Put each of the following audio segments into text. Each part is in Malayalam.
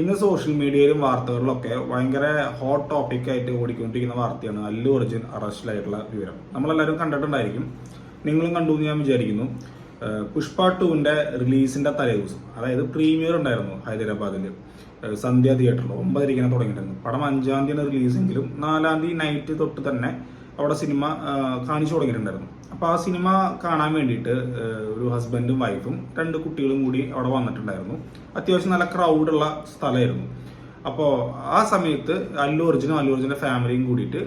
ഇന്ന് സോഷ്യൽ മീഡിയയിലും വാർത്തകളിലൊക്കെ ഭയങ്കര ഹോട്ട് ടോപ്പിക് ആയിട്ട് ഓടിക്കൊണ്ടിരിക്കുന്ന വാർത്തയാണ് അല്ലു അർജുൻ അറസ്റ്റിലായിട്ടുള്ള വിവരം. നമ്മളെല്ലാവരും കണ്ടിട്ടുണ്ടായിരിക്കും. നിങ്ങളും കണ്ടു എന്ന് ഞാൻ വിചാരിക്കുന്നു. പുഷ്പ ടുവിന്റെ റിലീസിന്റെ തലേദിവസം അതായത് പ്രീമിയർ ഉണ്ടായിരുന്നു ഹൈദരാബാദിൽ സന്ധ്യ തിയേറ്ററിൽ ഒമ്പതരയ്ക്കാണ് തുടങ്ങിയിട്ടുണ്ട് പടം അഞ്ചാം തീയതി റിലീസെങ്കിലും നാലാം തീയതി നൈറ്റ് തൊട്ട് തന്നെ അവിടെ സിനിമ കാണിച്ചു തുടങ്ങിയിട്ടുണ്ടായിരുന്നു. അപ്പോൾ ആ സിനിമ കാണാൻ വേണ്ടിയിട്ട് ഒരു ഹസ്ബൻഡും വൈഫും രണ്ട് കുട്ടികളും കൂടി അവിടെ വന്നിട്ടുണ്ടായിരുന്നു. അത്യാവശ്യം നല്ല ക്രൗഡുള്ള സ്ഥലമായിരുന്നു. അപ്പോൾ ആ സമയത്ത് അല്ലു അർജുനും അല്ലു അർജുന്റെ ഫാമിലിയും കൂടിയിട്ട്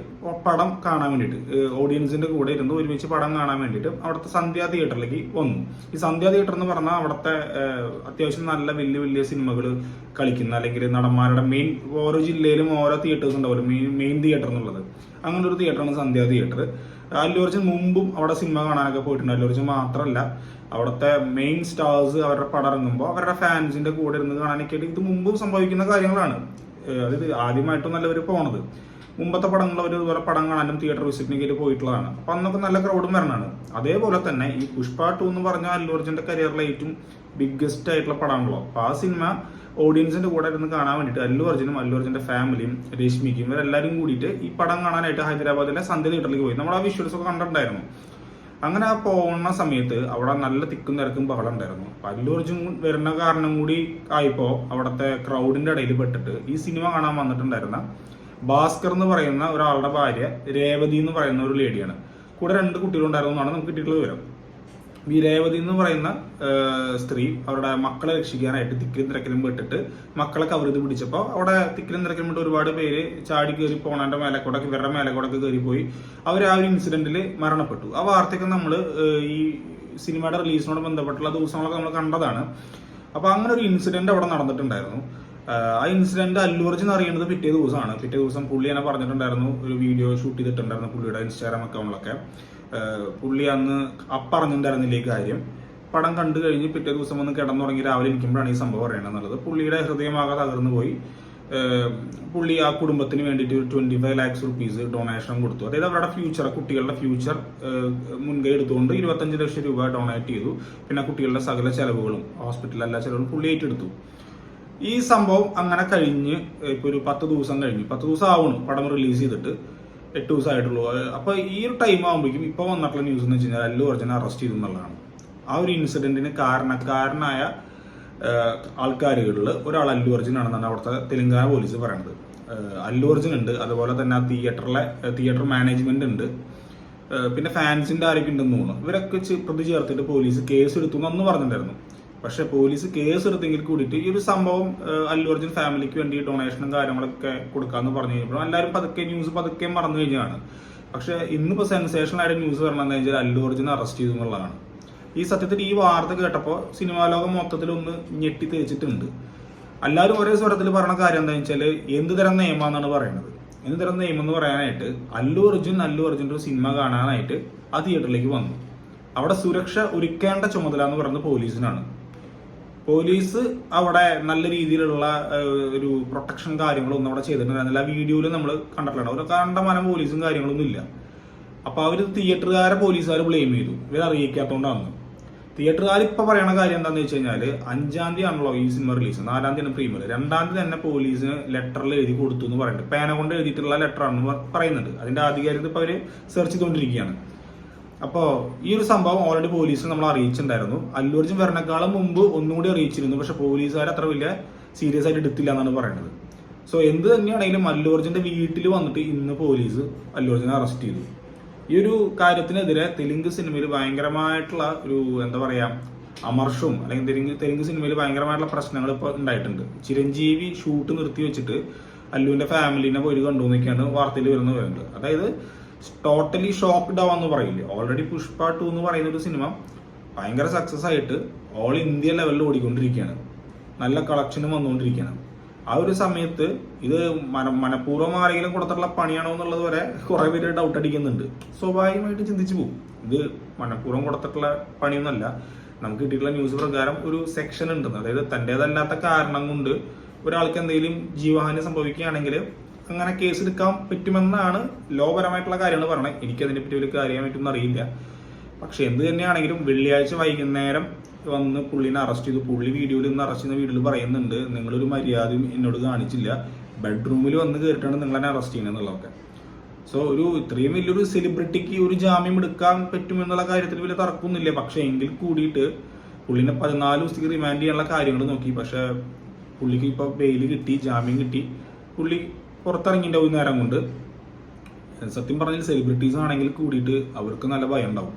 പടം കാണാൻ വേണ്ടിയിട്ട് ഓഡിയൻസിന്റെ കൂടെ ഇരുന്ന് ഒരുമിച്ച് പടം കാണാൻ വേണ്ടിയിട്ട് അവിടുത്തെ സന്ധ്യ തിയേറ്ററിലേക്ക് വന്നു. ഈ സന്ധ്യ തിയേറ്റർ എന്ന് പറഞ്ഞാൽ അവിടുത്തെ അത്യാവശ്യം നല്ല വലിയ വലിയ സിനിമകൾ കളിക്കുന്ന അല്ലെങ്കിൽ നടന്മാരുടെ മെയിൻ ഓരോ ജില്ലയിലും ഓരോ തിയേറ്റേഴ്സ് ഉണ്ടാവും മെയിൻ മെയിൻ തിയേറ്റർ എന്നുള്ളത്. അങ്ങനെ ഒരു തിയേറ്ററാണ് സന്ധ്യ തിയേറ്റർ അല്ലു അർജുൻ മുമ്പും അവിടെ സിനിമ കാണാനൊക്കെ പോയിട്ടുണ്ട്. അല്ലു അർജുൻ മാത്രമല്ല അവിടുത്തെ മെയിൻ സ്റ്റാർസ് അവരുടെ പടം ഇറങ്ങുമ്പോൾ അവരുടെ ഫാൻസിന്റെ കൂടെ ഇരുന്ന് കാണാനൊക്കെ ആയിട്ട് ഇത് മുമ്പും സംഭവിക്കുന്ന കാര്യങ്ങളാണ്. അതായത് ആദ്യമായിട്ടൊന്നല്ല അവർ പോണത്. മുമ്പത്തെ പടങ്ങൾ അവർ ഇതുപോലെ പടം കാണാനും തിയേറ്റർ വിസിറ്റിനൊക്കെ പോയിട്ടുള്ളതാണ്. അപ്പൊ അന്നൊക്കെ നല്ല ക്രൗഡും വരണാണ്. അതേപോലെ തന്നെ ഈ പുഷ്പ ടു എന്ന് പറഞ്ഞ അല്ലു അർജുന്റെ കരിയറിലെ ഏറ്റവും ബിഗ്ഗസ്റ്റ് ആയിട്ടുള്ള പടമാണല്ലോ. അപ്പൊ ആ സിനിമ ഓഡിയൻസിന്റെ കൂടെ ഇരുന്ന് കാണാൻ വേണ്ടിയിട്ട് അല്ലു അർജുനും അല്ലു അർജുന്റെ ഫാമിലിയും രശ്മിക്കും ഇവരെല്ലാവരും കൂടിയിട്ട് ഈ പടം കാണാനായിട്ട് ഹൈദരാബാദിലെ സന്ധ്യ തിയേറ്ററിലേക്ക് പോയി. നമ്മൾ ആ വിഷ്വൽസ് ഒക്കെ കണ്ടിട്ടുണ്ടായിരുന്നു. അങ്ങനെ ആ പോകുന്ന സമയത്ത് അവിടെ നല്ല തിക്കും തിരക്കും ബഹളം ഉണ്ടായിരുന്നു അല്ലു വരുന്ന കാരണം കൂടി ആയപ്പോ അവിടുത്തെ ക്രൗഡിന്റെ ഇടയിൽ പെട്ടിട്ട് ഈ സിനിമ കാണാൻ വന്നിട്ടുണ്ടായിരുന്ന ഭാസ്കർ എന്ന് പറയുന്ന ഒരാളുടെ ഭാര്യ രേവതി എന്ന് പറയുന്ന ഒരു ലേഡിയാണ് കൂടെ രണ്ട് കുട്ടികളുണ്ടായിരുന്നു എന്നാണ് നമുക്ക് കിട്ടിയിട്ടുള്ള വിവരം. ഈ രേവതി എന്ന് പറയുന്ന സ്ത്രീ അവരുടെ മക്കളെ രക്ഷിക്കാനായിട്ട് തിക്കിലും തിരക്കിലും വിട്ടിട്ട് മക്കളെ കവറിത് പിടിച്ചപ്പോൾ അവിടെ തിക്കിലും തിരക്കിലും വിട്ട് ഒരുപാട് പേര് ചാടി കയറി പോണാന്റെ മേലക്കോടൊക്കെ കൂടെ ഇവരുടെ മേലെ കയറിപ്പോയി കയറി പോയി. അവർ ആ ഒരു ഇൻസിഡന്റിൽ മരണപ്പെട്ടു. ആ വാർത്തയൊക്കെ നമ്മൾ ഈ സിനിമയുടെ റിലീസിനോട് ബന്ധപ്പെട്ടുള്ള ദിവസങ്ങളൊക്കെ നമ്മൾ കണ്ടതാണ്. അപ്പോൾ അങ്ങനെ ഒരു ഇൻസിഡന്റ് അവിടെ നടന്നിട്ടുണ്ടായിരുന്നു. ആ ഇൻസിഡന്റ് അല്ലു അർജുൻ അറിയുന്നത് പിറ്റേ ദിവസമാണ്. പിറ്റേ ദിവസം പുള്ളി എന്നെ പറഞ്ഞിട്ടുണ്ടായിരുന്നു ഒരു വീഡിയോ ഷൂട്ട് ചെയ്തിട്ടുണ്ടായിരുന്നു പുള്ളിയുടെ ഇൻസ്റ്റാഗ്രാം അക്കൗണ്ടിലൊക്കെ പുള്ളി അന്ന് അപ്പറഞ്ഞിട്ടുണ്ടായിരുന്നില്ല ഈ കാര്യം? പടം കണ്ടു കഴിഞ്ഞ് പിറ്റേ ദിവസം വന്ന് കിടന്നുറങ്ങി രാവിലെ ഇരിക്കുമ്പോഴാണ് ഈ സംഭവം അറിയണത് എന്നുള്ളത് പുള്ളിയുടെ ഹൃദയമാകെ തകർന്നു പോയി. പുള്ളി ആ കുടുംബത്തിന് വേണ്ടിയിട്ട് ഒരു twenty five lakhs rupees donation കൊടുത്തു. അതായത് അവരുടെ ഫ്യൂച്ചർ കുട്ടികളുടെ ഫ്യൂച്ചർ മുൻകൈ എടുത്തുകൊണ്ട് ഇരുപത്തഞ്ച് ലക്ഷം രൂപ ഡൊണേറ്റ് ചെയ്തു. പിന്നെ കുട്ടികളുടെ സകല ചെലവുകളും ഹോസ്പിറ്റൽ എല്ലാ ചെലവുകളും പുള്ളി ഏറ്റെടുത്തു. ഈ സംഭവം അങ്ങനെ കഴിഞ്ഞ് ഇപ്പൊ ഒരു പത്ത് ദിവസം കഴിഞ്ഞു പത്ത് ദിവസം ആവണം പടം റിലീസ് ചെയ്തിട്ട്. എട്ട് ദിവസം ആയിട്ടുള്ളൂ അത് അപ്പൊ ഈ ഒരു ടൈം ആകുമ്പോഴേക്കും ഇപ്പൊ വന്നിട്ടുള്ള ന്യൂസ് എന്ന് വെച്ച് കഴിഞ്ഞാൽ അല്ലു അർജുനെ അറസ്റ്റ് ചെയ്തു എന്നുള്ളതാണ്. ആ ഒരു ഇൻസിഡന്റിന് കാരണക്കാരനായ ആൾക്കാരുകളിൽ ഒരാൾ അല്ലു അർജുൻ ആണെന്നാണ് അവിടുത്തെ തെലങ്കാന പോലീസ് ഏഹ് അല്ലു അർജുൻ ഉണ്ട്. അതുപോലെ തന്നെ ആ തിയേറ്ററിലെ തിയേറ്റർ മാനേജ്മെന്റ് ഉണ്ട്. പിന്നെ ഫാൻസിന്റെ ആരൊക്കെ ഉണ്ടെന്ന് തോന്നുന്നു. ഇവരൊക്കെ പ്രതി ചേർത്തിട്ട് പോലീസ് കേസ് എടുത്തു എന്ന് പറഞ്ഞിട്ടുണ്ടായിരുന്നു. പക്ഷെ പോലീസ് കേസ് എടുത്തെങ്കിൽ കൂടിയിട്ട് ഈ ഒരു സംഭവം അല്ലു അർജുൻ ഫാമിലിക്ക് വേണ്ടി ഡൊണേഷനും കാര്യങ്ങളൊക്കെ കൊടുക്കാന്ന് പറഞ്ഞു കഴിഞ്ഞപ്പോൾ എല്ലാവരും പതുക്കെ ന്യൂസ് പതുക്കെ മറന്നു കഴിഞ്ഞാണ് പക്ഷെ ഇന്നിപ്പോ സെൻസേഷണൽ ആയിട്ട് ന്യൂസ് വരണമെന്ന് വെച്ചാൽ അല്ലു അർജുൻ അറസ്റ്റ് ചെയ്തു എന്നുള്ളതാണ്. ഈ സത്യത്തിൽ ഈ വാർത്ത കേട്ടപ്പോൾ സിനിമാ ലോകം മൊത്തത്തിൽ ഒന്ന് ഞെട്ടി തേച്ചിട്ടുണ്ട് എല്ലാവരും ഒരേ സ്വരത്തിൽ പറഞ്ഞ കാര്യം എന്താ വെച്ചാൽ എന്ത് തരം നിയമാന്നാണ് പറയുന്നത്. എന്ത് തരം നിയമം എന്ന് പറയാനായിട്ട് അല്ലു അർജുൻ അല്ലു അർജുന്റെ ഒരു സിനിമ കാണാനായിട്ട് ആ തിയേറ്ററിലേക്ക് വന്നു. അവിടെ സുരക്ഷ ഒരുക്കേണ്ട ചുമതല എന്ന് പറയുന്നത് പോലീസിനാണ്. പോലീസ് അവിടെ നല്ല രീതിയിലുള്ള ഒരു പ്രൊട്ടക്ഷൻ കാര്യങ്ങളൊന്നും അവിടെ ചെയ്തിട്ടുണ്ടായിരുന്നില്ല. ആ വീഡിയോയിൽ നമ്മൾ കണ്ടിട്ടുണ്ട് ഒരു കണ്ടമാനം പോലീസും കാര്യങ്ങളൊന്നും ഇല്ല അപ്പൊ അവർ തിയേറ്ററുകാരെ പോലീസുകാർ ബ്ലെയിം ചെയ്തു. ഇവരെ അറിയിക്കാത്തോണ്ടാണ് തിയേറ്ററുകാർ ഇപ്പൊ പറയുന്ന കാര്യം എന്താന്ന് വെച്ച് കഴിഞ്ഞാൽ അഞ്ചാം തീയതി ആണല്ലോ ഈ സിനിമ റിലീസ് നാലാം തീയതി പ്രീമിയർ രണ്ടാം തീയതി തന്നെ പോലീസിന് ലെറ്ററിൽ എഴുതി കൊടുത്തു എന്ന് പറയുന്നുണ്ട് പേന കൊണ്ട് എഴുതിയിട്ടുള്ള പ- പറയുന്നുണ്ട്. അതിന്റെ ആധികാരികത ഇപ്പൊ അവർ സെർച്ച് ചെയ്തുകൊണ്ടിരിക്കുകയാണ്. അപ്പോ ഈ ഒരു സംഭവം ഓൾറെഡി പോലീസ് നമ്മൾ അറിയിച്ചിട്ടുണ്ടായിരുന്നു. അല്ലൂർജും വരണക്കാളും മുമ്പ് ഒന്നുകൂടി അറിയിച്ചിരുന്നു. പക്ഷെ പോലീസുകാർ അത്ര വലിയ സീരിയസ് ആയിട്ട് എടുത്തില്ല എന്നാണ് പറയുന്നത് സോ എന്ത് തന്നെയാണെങ്കിലും അല്ലു വീട്ടിൽ വന്നിട്ട് ഇന്ന് പോലീസ് അല്ലൂർജിനെ അറസ്റ്റ് ചെയ്തു. ഈ ഒരു കാര്യത്തിനെതിരെ തെലുങ്ക് സിനിമയിൽ ഭയങ്കരമായിട്ടുള്ള ഒരു എന്താ പറയാ അമർഷവും അല്ലെങ്കിൽ തെലുങ്ക് തെലുങ്ക് സിനിമയിൽ ഭയങ്കരമായിട്ടുള്ള പ്രശ്നങ്ങൾ ഇപ്പോൾ ഉണ്ടായിട്ടുണ്ട്. ചിരഞ്ജീവി ഷൂട്ട് നിർത്തി വെച്ചിട്ട് അല്ലുവിന്റെ ഫാമിലിനെ പോയി കണ്ടു വാർത്തയിൽ വരുന്ന വരുന്നത്. അതായത് ടോട്ടലി ഷോക്ക്ഡ് ആവാന്ന് പറയില്ലേ? ഓൾറെഡി പുഷ്പ ടു എന്ന് പറയുന്ന ഒരു സിനിമ ഭയങ്കര സക്സസ് ആയിട്ട് ഓൾ ഇന്ത്യ ലെവലിൽ ഓടിക്കൊണ്ടിരിക്കുകയാണ്. നല്ല കളക്ഷനും വന്നുകൊണ്ടിരിക്കുകയാണ്. ആ ഒരു സമയത്ത് ഇത് മന മനഃപൂർവം ആരെങ്കിലും കൊടുത്തിട്ടുള്ള പണിയാണോ എന്നുള്ളത് വരെ കുറെ പേര് ഡൗട്ട് അടിക്കുന്നുണ്ട്. സ്വാഭാവികമായിട്ട് ചിന്തിച്ചു പോകും. ഇത് മനഃപൂർവം കൊടുത്തിട്ടുള്ള പണിയൊന്നുമല്ല നമുക്ക് കിട്ടിയിട്ടുള്ള ന്യൂസ് പ്രകാരം ഒരു സെക്ഷൻ ഉണ്ട്. അതായത് തന്റെതല്ലാത്ത കാരണം കൊണ്ട് ഒരാൾക്ക് എന്തെങ്കിലും ജീവഹാനി സംഭവിക്കുകയാണെങ്കിൽ അങ്ങനെ കേസ് എടുക്കാൻ പറ്റുമെന്നാണ് ലോപരമായിട്ടുള്ള കാര്യങ്ങൾ പറയണത്. എനിക്ക് അതിനെ പറ്റി ഒരു കാര്യം പറ്റുമെന്ന് അറിയില്ല. പക്ഷെ എന്ത് തന്നെയാണെങ്കിലും വെള്ളിയാഴ്ച വൈകുന്നേരം വന്ന് പുള്ളിനെ അറസ്റ്റ് ചെയ്തു. പുള്ളി വീഡിയോയിൽ നിന്ന് അറസ്റ്റ് ചെയ്യുന്ന വീഡിയോയിൽ പറയുന്നുണ്ട് നിങ്ങളൊരു മര്യാദയും എന്നോട് കാണിച്ചില്ല. ബെഡ്റൂമിൽ വന്ന് കയറിയിട്ടാണ് നിങ്ങളെന്നെ അറസ്റ്റ് ചെയ്യുന്നത് എന്നുള്ളതൊക്കെ. സോ ഒരു ഇത്രയും വലിയൊരു സെലിബ്രിറ്റിക്ക് ഒരു ജാമ്യം എടുക്കാൻ പറ്റുമെന്നുള്ള കാര്യത്തിൽ വലിയ തർക്കമൊന്നുമില്ല. പക്ഷെ എങ്കിൽ കൂടിയിട്ട് പുള്ളിനെ പതിനാല് ദിവസത്തേക്ക് റിമാൻഡ് ചെയ്യാനുള്ള കാര്യങ്ങൾ നോക്കി. പക്ഷെ പുള്ളിക്ക് ഇപ്പോൾ ബെയിൽ കിട്ടി ജാമ്യം കിട്ടി. പുള്ളി പുറത്തിറങ്ങിണ്ടാവും ഈ നേരം കൊണ്ട്. സത്യം പറഞ്ഞാൽ സെലിബ്രിറ്റീസ് ആണെങ്കിൽ കൂടിയിട്ട് അവർക്ക് നല്ല ഭയം ഉണ്ടാവും.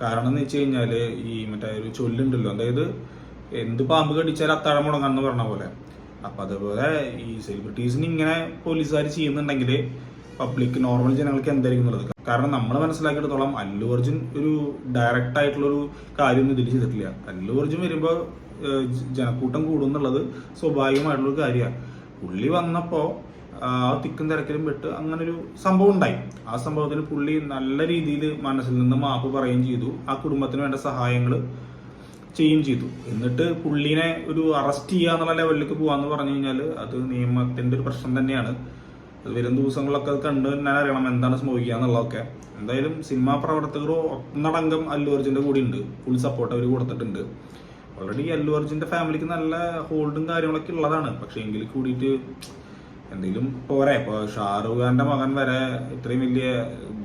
കാരണം എന്ന് വെച്ച് കഴിഞ്ഞാൽ ഈ മറ്റേ ഒരു ചൊല്ലുണ്ടല്ലോ. അതായത് എന്ത് പാമ്പ് കടിച്ചാൽ അത്താഴം മുടങ്ങാന്ന് പറഞ്ഞ പോലെ. അപ്പം അതുപോലെ ഈ സെലിബ്രിറ്റീസിന് ഇങ്ങനെ പോലീസുകാർ ചെയ്യുന്നുണ്ടെങ്കിൽ പബ്ലിക് നോർമൽ ജനങ്ങൾക്ക് എന്തായിരിക്കും എന്നുള്ളത്. കാരണം നമ്മൾ മനസ്സിലാക്കിയിടത്തോളം അല്ലു അർജുൻ ഒരു ഡയറക്റ്റ് ആയിട്ടുള്ളൊരു കാര്യമൊന്നും ഇതിൽ ചെയ്തിട്ടില്ല. അല്ലു അർജുൻ വരുമ്പോൾ ജനക്കൂട്ടം കൂടും എന്നുള്ളത് സ്വാഭാവികമായിട്ടുള്ള ഒരു കാര്യമാണ് പുള്ളി വന്നപ്പോൾ ആ തിക്കും തിരക്കിലും പെട്ട് അങ്ങനെ ഒരു സംഭവം ഉണ്ടായി. ആ സംഭവത്തിൽ പുള്ളി നല്ല രീതിയിൽ മനസ്സിൽ നിന്ന് മാപ്പ് പറയുകയും ചെയ്തു. ആ കുടുംബത്തിന് വേണ്ട സഹായങ്ങൾ ചെയ്യുകയും ചെയ്തു. എന്നിട്ട് പുള്ളിനെ ഒരു അറസ്റ്റ് ചെയ്യുക എന്നുള്ള ലെവലിലേക്ക് പോകാന്ന് പറഞ്ഞു കഴിഞ്ഞാൽ അത് നിയമത്തിന്റെ ഒരു പ്രശ്നം തന്നെയാണ്. വരും ദിവസങ്ങളിലൊക്കെ അത് കണ്ടു ഞാൻ അറിയണം എന്താണ് സംഭവിക്കുക എന്നുള്ളതൊക്കെ. എന്തായാലും സിനിമാ പ്രവർത്തകരോ ഒന്നടങ്കം അല്ലു അർജുന്റെ കൂടി ഉണ്ട്. ഫുൾ സപ്പോർട്ട് അവർ കൊടുത്തിട്ടുണ്ട്. ഓൾറെഡി അല്ലു അർജുന്റെ ഫാമിലിക്ക് നല്ല ഹോൾഡും കാര്യങ്ങളൊക്കെ ഉള്ളതാണ്. പക്ഷേ എങ്കിൽ കൂടിയിട്ട് എന്തെങ്കിലും പോരെ. ഇപ്പൊ ഷാറുഖ് ഖാന്റെ മകൻ വരെ ഇത്രയും വലിയ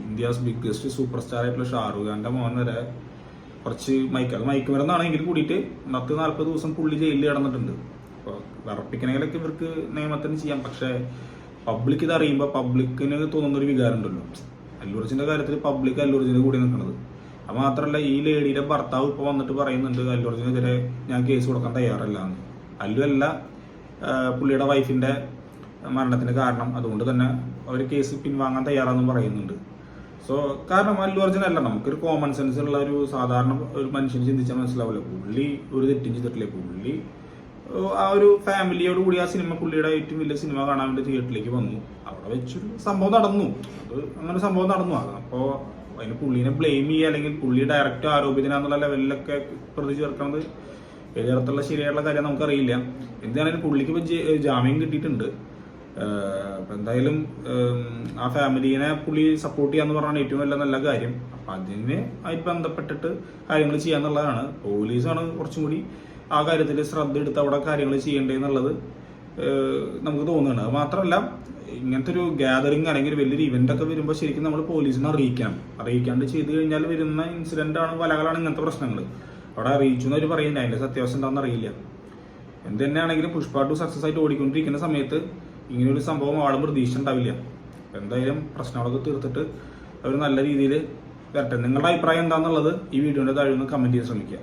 ഇന്ത്യസ് ബിഗ്ഗസ്റ്റ് സൂപ്പർ സ്റ്റാർ ആയിട്ടുള്ള ഷാറുഖ് ഖാന്റെ മകൻ വരെ കുറച്ച് മയക്ക അത് മയക്കുമരുന്നാണെങ്കിൽ കൂടിയിട്ട് പത്ത് നാല്പത് ദിവസം പുള്ളി ജയിലിൽ കിടന്നിട്ടുണ്ട്. അപ്പോൾ വിറപ്പിക്കണമെങ്കിലൊക്കെ ഇവർക്ക് നിയമത്തിന് ചെയ്യാം. പക്ഷേ പബ്ലിക് ഇത് അറിയുമ്പോൾ പബ്ലിക്കിന് തോന്നുന്ന ഒരു വികാരം ഉണ്ടല്ലോ അല്ലൂർജിന്റെ കാര്യത്തിൽ പബ്ലിക് അല്ലൂർജിന് കൂടി നിൽക്കുന്നത് അത് മാത്രമല്ല ഈ ലേഡിയുടെ ഭർത്താവ് ഇപ്പോൾ വന്നിട്ട് പറയുന്നുണ്ട് അല്ലൂർജിനെതിരെ ഞാൻ കേസ് കൊടുക്കാൻ തയ്യാറല്ല എന്ന്. പുള്ളിയുടെ വൈഫിന്റെ മരണത്തിന് കാരണം. അതുകൊണ്ട് തന്നെ അവർ കേസ് പിൻവാങ്ങാൻ തയ്യാറാണെന്ന് പറയുന്നുണ്ട്. സോ കാരണം അല്ലു അർജുൻ അല്ല നമുക്കൊരു കോമൺ സെൻസ് ഉള്ള ഒരു സാധാരണ ഒരു മനുഷ്യന് ചിന്തിച്ചാൽ മനസ്സിലാവില്ല. പുള്ളി ഒരു തെറ്റും ചെയ്തിട്ടില്ല. പുള്ളി ആ ഒരു ഫാമിലിയോട് കൂടി ആ സിനിമ പുള്ളിയുടെ ഏറ്റവും വലിയ സിനിമ കാണാൻ വേണ്ടി തിയേറ്ററിലേക്ക് വന്നു. അവിടെ വെച്ചൊരു സംഭവം നടന്നു. അത് അങ്ങനെ സംഭവം നടന്നു. അപ്പോൾ അതിന് പുള്ളിനെ ബ്ലെയിം ചെയ്യുക അല്ലെങ്കിൽ പുള്ളി ഡയറക്റ്റ് ആരോപിതനാന്നുള്ള ലെവലിലൊക്കെ പ്രതി ചേർക്കുന്നത് ഏത് തരത്തിലുള്ള ശരിയായിട്ടുള്ള കാര്യം നമുക്കറിയില്ല. എന്താണെങ്കിലും പുള്ളിക്ക് ഇപ്പോൾ ജാമ്യം കിട്ടിയിട്ടുണ്ട്. എന്തായാലും ആ ഫാമിലീനെ പുള്ളി സപ്പോർട്ട് ചെയ്യാന്ന് പറഞ്ഞാണ് ഏറ്റവും വലിയ നല്ല കാര്യം. അപ്പൊ അതിന് ആയിട്ട് ബന്ധപ്പെട്ടിട്ട് കാര്യങ്ങൾ ചെയ്യാന്നുള്ളതാണ്. പോലീസാണ് കുറച്ചും കൂടി ആ കാര്യത്തിൽ ശ്രദ്ധ എടുത്ത് അവിടെ കാര്യങ്ങൾ ചെയ്യേണ്ടതെന്നുള്ളത് നമുക്ക് തോന്നുകയാണ്. അത് മാത്രമല്ല ഇങ്ങനത്തെ ഒരു ഗ്യാതറിങ് അല്ലെങ്കിൽ വലിയൊരു ഇവന്റ് ഒക്കെ വരുമ്പോൾ ശരിക്കും നമ്മൾ പോലീസിനെ അറിയിക്കണം. അറിയിക്കാണ്ട് ചെയ്തു കഴിഞ്ഞാൽ വരുന്ന ഇൻസിഡന്റ് ആണ് വലകളാണ് ഇങ്ങനത്തെ പ്രശ്നങ്ങൾ അവിടെ അറിയിച്ചു എന്നവർ പറയുന്നത് അതിന്റെ സത്യാവസ്ഥ എന്താണെന്ന് അറിയില്ല. എന്ത് തന്നെയാണെങ്കിലും പുഷ്പ ടു സക്സസ് ആയിട്ട് ഓടിക്കൊണ്ടിരിക്കുന്ന സമയത്ത് ഇങ്ങനെ ഒരു സംഭവം ആളും പ്രതീക്ഷ ഉണ്ടാവില്ല അപ്പൊ എന്തായാലും പ്രശ്നങ്ങളൊക്കെ തീർത്തിട്ട് അവർ നല്ല രീതിയിൽ വരട്ടെ. നിങ്ങളുടെ അഭിപ്രായം എന്താണെന്നുള്ളത് ഈ വീഡിയോന്റെ താഴെ ഒന്ന് കമന്റ് ചെയ്യാൻ ശ്രമിക്കുക.